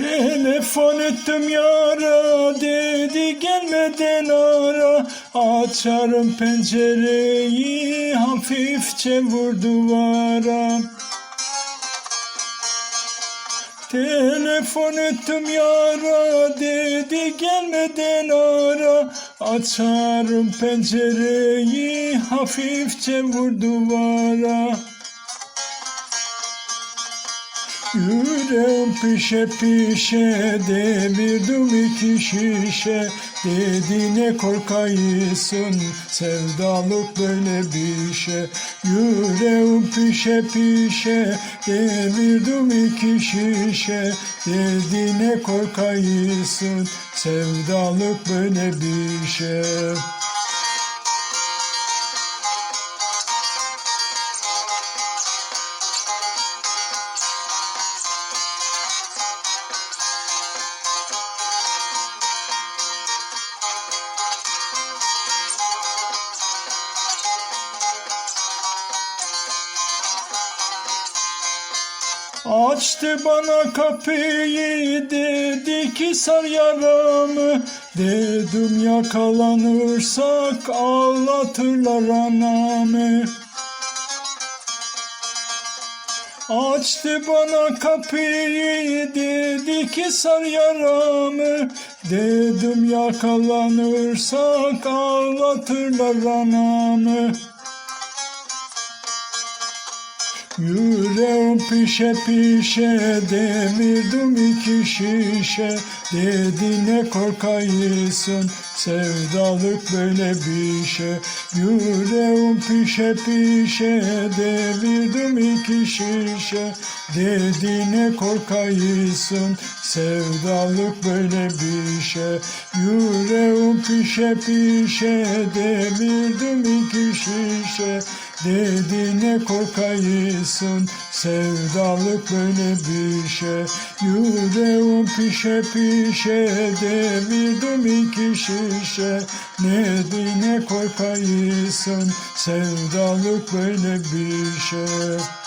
Telefon ettim yara dedi gelmeden ara. Açarım pencereyi hafifçe vur duvara. Telefon ettim yara dedi gelmeden ara. Açarım pencereyi hafifçe vur duvara Yüreğim pişe pişe devirdim iki şişe. Dedi ne korkayısın sevdalık böyle bir şey. Yüreğim pişe pişe devirdim iki şişe. Dedi ne korkayısın sevdalık böyle bir şey Açtı bana kapıyı dedi ki sar yaramı. Dedim yakalanırsak ağlatırlar anamı. Açtı bana kapıyı dedi ki sar yaramı. Dedim yakalanırsak ağlatırlar anamı Yüreğim pişe pişe devirdim iki şişe. Dedi ne korkayısın sevdalık böyle bir şey Yüreğim pişe pişe devirdim iki şişe. Dedi ne korkayısın sevdalık böyle bir şey Yüreğim pişe pişe devirdim iki şişe Dedi ne korkayısın sevdalık böyle bir şey. Yüreğim pişe pişe devirdim iki şişe. Ne ne korkayısın sevdalık böyle bir şey